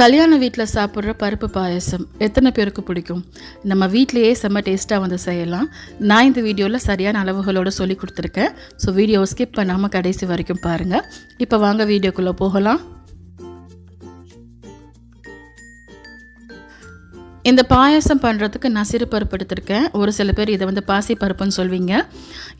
கல்யாண வீட்டில் சாப்பிட்ற பருப்பு பாயசம் எத்தனை பேருக்கு பிடிக்கும்? நம்ம வீட்டிலையே செம்ம டேஸ்ட்டாக வந்து செய்யலாம். நான் இந்த வீடியோவில் சரியான அளவுகளோடு சொல்லி கொடுத்துருக்கேன். ஸோ வீடியோவை ஸ்கிப் பண்ணாமல் கடைசி வரைக்கும் பாருங்கள் இப்போ வாங்க வீடியோக்குள்ளே போகலாம். இந்த பாயாசம் பண்ணுறதுக்கு நான் சிறுபருப்பு எடுத்திருக்கேன். ஒரு சில பேர் இதை வந்து பாசி பருப்புன்னு சொல்வீங்க.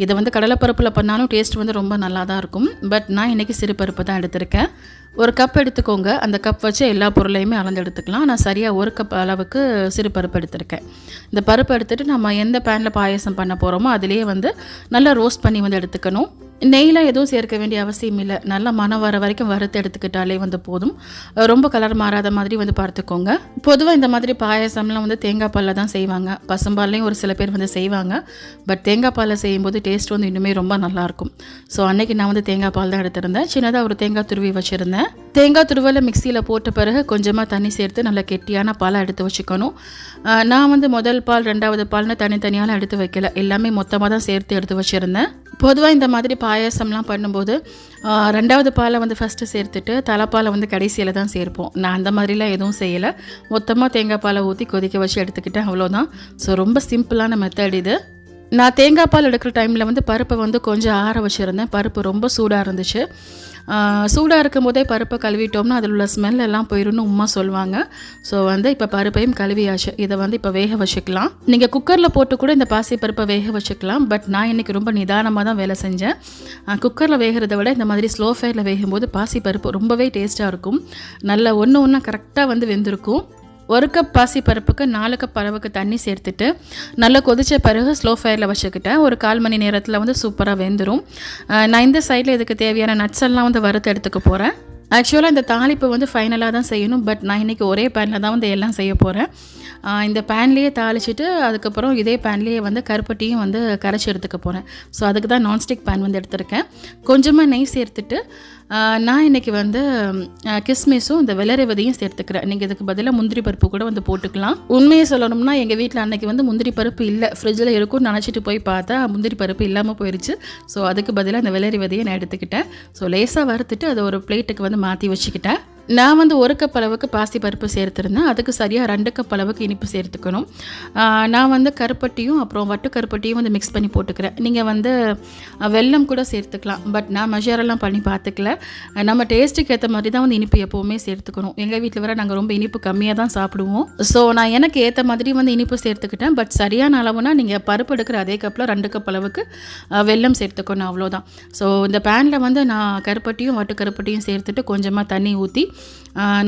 இதை வந்து கடலைப்பருப்பில் பண்ணாலும் டேஸ்ட் வந்து ரொம்ப நல்லா தான் இருக்கும். பட் நான் இன்றைக்கி சிறு பருப்பு தான் எடுத்திருக்கேன். ஒரு கப் எடுத்துக்கோங்க. அந்த கப் வச்சு எல்லா பொருளையுமே அளந்து எடுத்துக்கலாம். நான் சரியாக ஒரு கப் அளவுக்கு சிறு பருப்பு எடுத்திருக்கேன். இந்த பருப்பு எடுத்துகிட்டு நம்ம எந்த பேனில் பாயசம் பண்ண போகிறோமோ அதிலேயே வந்து நல்லா ரோஸ்ட் பண்ணி வந்து எடுத்துக்கணும். நெய்லாம் எதுவும் சேர்க்க வேண்டிய அவசியம் இல்லை. நல்லா மனம் வர வரைக்கும் வறுத்து எடுத்துக்கிட்டாலே வந்து போதும். ரொம்ப கலர் மாறாத மாதிரி வந்து பார்த்துக்கோங்க. பொதுவாக இந்த மாதிரி பாயசம்லாம் வந்து தேங்காய் பாலில் தான் செய்வாங்க. பசும்பால்லையும் ஒரு சில பேர் வந்து செய்வாங்க. பட் தேங்காய் பாலில் செய்யும்போது டேஸ்ட் வந்து இன்னுமே ரொம்ப நல்லாயிருக்கும் ஸோ அன்றைக்கி நான் வந்து தேங்காய் பால் தான் எடுத்திருந்தேன். சின்னதாக ஒரு தேங்காய் துருவி வச்சுருந்தேன். தேங்காய் துருவலை மிக்சியில் போட்ட பிறகு கொஞ்சமாக தண்ணி சேர்த்து நல்லா கெட்டியான பாலை எடுத்து வச்சுக்கணும். நான் வந்து முதல் பால் ரெண்டாவது பால்னு தனித்தனியாலாம் எடுத்து வைக்கல. எல்லாமே மொத்தமாக தான் சேர்த்து எடுத்து வச்சுருந்தேன். பொதுவாக இந்த மாதிரி பாயாசம்லாம் பண்ணும்போது ரெண்டாவது பாலை வந்து ஃபஸ்ட்டு சேர்த்துட்டு தலைப்பாலை வந்து கடைசியில் தான் சேர்ப்போம். நான் அந்த மாதிரிலாம் எதுவும் செய்யலை. மொத்தமாக தேங்காய் பாலை ஊற்றி கொதிக்க வச்சு எடுத்துக்கிட்டேன். அவ்வளோதான் ஸோ ரொம்ப சிம்பிளான மெத்தட் இது. நான் தேங்காய் பால் எடுக்கிற டைமில் வந்து பருப்பை வந்து கொஞ்சம் ஆற வச்சுருந்தேன். பருப்பு ரொம்ப சூடாக இருந்துச்சு. சூடாக இருக்கும் போதே பருப்பை கழுவிட்டோம்னா அதில் உள்ள ஸ்மெல் எல்லாம் போயிடும்னு உமா சொல்லுவாங்க. ஸோ வந்து இப்போ பருப்பையும் கழுவியாச்சு. இதை வந்து இப்போ வேக வச்சுக்கலாம். நீங்கள் குக்கரில் போட்டு கூட இந்த பாசி பருப்பை வேக வச்சுக்கலாம். பட் நான் இன்றைக்கி ரொம்ப நிதானமாக தான் வேலை செஞ்சேன். குக்கரில் வேகிறத விட இந்த மாதிரி ஸ்லோ ஃபயரில் வேகும்போது பாசி பருப்பு ரொம்பவே டேஸ்ட்டாக இருக்கும். நல்ல ஒன்று ஒன்றா கரெக்டாக வந்து வெந்திருக்கும். ஒரு கப் பாசி பருப்புக்கு நாலு கப் அளவுக்கு தண்ணி சேர்த்துட்டு நல்லா கொதித்த பிறகு ஸ்லோ ஃபயரில் வச்சுக்கிட்டேன். ஒரு கால் மணி நேரத்தில் வந்து சூப்பராக வெந்துடும் நான் இந்த சைடில் இதுக்கு தேவையான நட்ஸ் எல்லாம் வந்து வறுத்து எடுத்துக்க போகிறேன் ஆக்சுவலாக இந்த தாளிப்பு வந்து ஃபைனலாக தான் செய்யணும் பட் நான் இன்றைக்கி ஒரே பேனில் தான் வந்து எல்லாம் செய்ய போகிறேன் இந்த பேன்லேயே தாளிச்சிட்டு அதுக்கப்புறம் இதே பேன்லேயே வந்து கருப்பட்டியும் வந்து கரைச்சி எடுத்துக்க போகிறேன் ஸோ அதுக்கு தான் நான்ஸ்டிக் பேன் வந்து எடுத்திருக்கேன். கொஞ்சமாக நெய் சேர்த்துட்டு நான் இன்றைக்கி வந்து கிஸ்மிஸும் இந்த விளையவதையும் சேர்த்துக்கிறேன். நீங்கள் இதுக்கு பதிலாக முந்திரி பருப்பு கூட வந்து போட்டுக்கலாம். உண்மையை சொல்லணும்னா எங்கள் வீட்டில் அன்றைக்கி வந்து முந்திரி பருப்பு இல்லை. ஃப்ரிட்ஜில் இருக்கும்னு நினச்சிட்டு போய் பார்த்தா முந்திரி பருப்பு இல்லாமல் போயிடுச்சு ஸோ அதுக்கு பதிலாக இந்த விளரிவதையை நான் எடுத்துக்கிட்டேன். ஸோ லேசாக வறுத்துட்டு அதை ஒரு பிளேட்டுக்கு வந்து மாற்றி வச்சுக்கிட்டேன் நான் வந்து ஒரு கப் அளவுக்கு பாசி பருப்பு சேர்த்துருந்தேன். அதுக்கு சரியாக ரெண்டு கப் அளவுக்கு இனிப்பு சேர்த்துக்கணும். நான் வந்து கருப்பட்டியும் அப்புறம் வட்டு கருப்பட்டியும் வந்து மிக்ஸ் பண்ணி போட்டுக்கிறேன். நீங்கள் வந்து வெல்லம் கூட சேர்த்துக்கலாம். பட் நான் மெஷரெல்லாம் பண்ணி பார்த்துக்கல. நம்ம டேஸ்ட்டுக்கு ஏற்ற மாதிரி தான் வந்து இனிப்பு எப்போவுமே சேர்த்துக்கணும். எங்கள் வீட்டில் வர நாங்கள் ரொம்ப இனிப்பு கம்மியாக தான் சாப்பிடுவோம். ஸோ நான் எனக்கு ஏற்ற மாதிரி வந்து இனிப்பு சேர்த்துக்கிட்டேன். பட் சரியான அளவுனா நீங்கள் பருப்பு எடுக்கிற அதே கப்பில் ரெண்டு கப் அளவுக்கு வெல்லம் சேர்த்துக்கணும். அவ்வளோதான் ஸோ இந்த பேனில் வந்து நான் கருப்பட்டியும் வட்டு கருப்பட்டியும் சேர்த்துட்டு கொஞ்சமாக தண்ணி ஊற்றி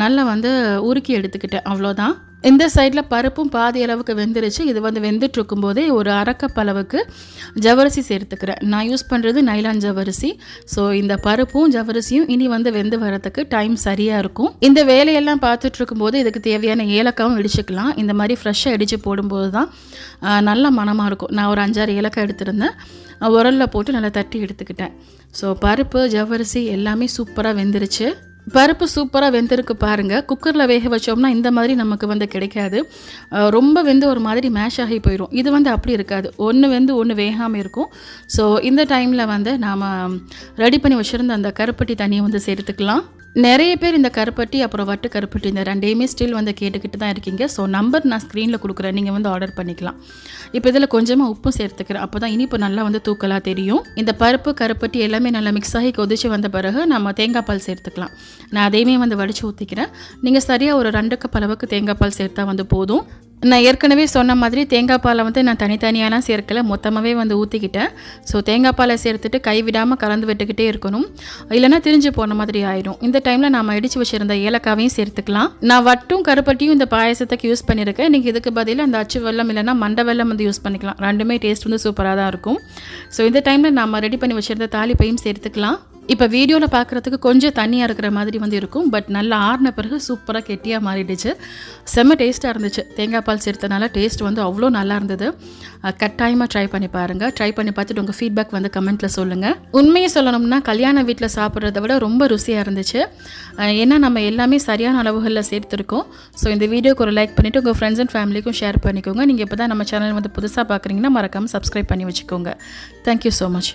நல்லா வந்து உருக்கி எடுத்துக்கிட்டேன். அவ்வளோதான். இந்த சைடில் பருப்பும் பாதி அளவுக்கு வெந்துருச்சு. இது வந்து வெந்துட்டு போதே ஒரு அரைக்கப் அளவுக்கு ஜவரிசி சேர்த்துக்கிறேன். நான் யூஸ் பண்ணுறது நைலான் ஜவரிசி ஸோ இந்த பருப்பும் ஜவரிசியும் இனி வந்து வெந்து வரதுக்கு டைம் சரியாக இருக்கும். இந்த வேலையெல்லாம் பார்த்துட்டு இருக்கும்போது இதுக்கு தேவையான ஏலக்காவும் இடிச்சுக்கலாம். இந்த மாதிரி ஃப்ரெஷ்ஷாக இடித்து போடும்போது தான் நல்ல மனமாக இருக்கும். நான் ஒரு அஞ்சாறு ஏலக்காய் எடுத்திருந்தேன். உரலில் போட்டு நல்லா தட்டி எடுத்துக்கிட்டேன். ஸோ பருப்பு ஜவரிசி எல்லாமே சூப்பராக வெந்துருச்சு. பருப்பு சூப்பராக வெந்திருக்கு பாருங்கள் குக்கரில் வேக வச்சோம்னா இந்த மாதிரி நமக்கு வந்து கிடைக்காது. ரொம்ப வெந்து ஒரு மாதிரி மேஷ் ஆகி போயிடும் இது வந்து அப்படி இருக்காது. ஒன்று வெந்து ஒன்று வேகாமல் இருக்கும். ஸோ இந்த டைமில் வந்து நாம் ரெடி பண்ணி வச்சுருந்த அந்த கருப்பட்டி தண்ணியை வந்து சேர்த்துக்கலாம். நிறைய பேர் இந்த கருப்பட்டி அப்புறம் வட்டு கருப்பட்டி இந்த ரெண்டையுமே ஸ்டில் வந்து கேட்டுக்கிட்டு தான் இருக்கீங்க. ஸோ நம்பர் நான் ஸ்க்ரீனில் கொடுக்குறேன். நீங்கள் வந்து ஆர்டர் பண்ணிக்கலாம். இப்போ இதில் கொஞ்சமாக உப்பும் சேர்த்துக்கிறேன். அப்போ தான் இனிப்பு நல்லா வந்து தூக்கலாக தெரியும். இந்த பருப்பு கருப்பட்டி எல்லாமே நல்லா மிக்ஸ் ஆகி கொதிச்சு வந்த பிறகு நம்ம தேங்காய் பால் சேர்த்துக்கலாம். நான் அதையுமே வந்து வடித்து ஊற்றிக்கிறேன் நீங்கள் சரியாக ஒரு ரெண்டு கப் அளவுக்கு தேங்காய் பால் சேர்த்தா வந்து போதும். நான் ஏற்கனவே சொன்ன மாதிரி தேங்காய் பாலை வந்து நான் தனித்தனியாலாம் சேர்க்கல. மொத்தமாகவே வந்து ஊற்றிக்கிட்டேன் ஸோ தேங்காய் பாலை சேர்த்துட்டு கைவிடாமல் கலந்து விட்டுக்கிட்டே இருக்கணும். இல்லைனா திரிஞ்சு போன மாதிரி ஆயிடும். இந்த டைமில் நாம் இடித்து வச்சுருந்த ஏலக்காவையும் சேர்த்துக்கலாம். நான் வட்டும் கருப்பட்டியும் இந்த பாயசத்துக்கு யூஸ் பண்ணியிருக்கேன் நீங்கள் இதுக்கு பதிலாக அந்த அச்சு வெள்ளம் இல்லைனா மண்டை வெள்ளம் வந்து யூஸ் பண்ணிக்கலாம். ரெண்டுமே டேஸ்ட் வந்து சூப்பராக தான் இருக்கும். ஸோ இந்த டைமில் நாம் ரெடி பண்ணி வச்சுருந்த தாலிப்பையும் சேர்த்துக்கலாம். இப்போ வீடியோவில் பார்க்குறதுக்கு கொஞ்சம் தண்ணியாக இருக்கிற மாதிரி வந்து இருக்கும். பட் நல்லா ஆறின பிறகு சூப்பராக கெட்டியாக மாறிடுச்சு. செம்ம டேஸ்ட்டாக இருந்துச்சு. தேங்காய் பால் சேர்த்தனால டேஸ்ட் வந்து அவ்வளோ நல்லா இருந்தது. கட்டாயமாக ட்ரை பண்ணி பாருங்கள் ட்ரை பண்ணி பார்த்துட்டு உங்கள் ஃபீட்பேக் வந்து கமெண்ட்டில் சொல்லுங்கள் உண்மையை சொல்லணும்னா கல்யாண வீட்டில் சாப்பிட்றத விட ரொம்ப ருசியாக இருந்துச்சு. ஏன்னா நம்ம எல்லாமே சரியான அளவுகளில் சேர்த்துருக்கோம். ஸோ இந்த வீடியோக்கு ஒரு லைக் பண்ணிவிட்டு உங்கள் ஃப்ரெண்ட்ஸ் அண்ட் ஃபேமிலிக்கும் ஷேர் பண்ணிக்கோங்க. நீங்கள் இப்போ தான் நம்ம சேனல் வந்து புதுசாக பார்க்குறீங்கன்னா மறக்காமல் சப்ஸ்கிரைப் பண்ணி வச்சுக்கோங்க. Thank you so much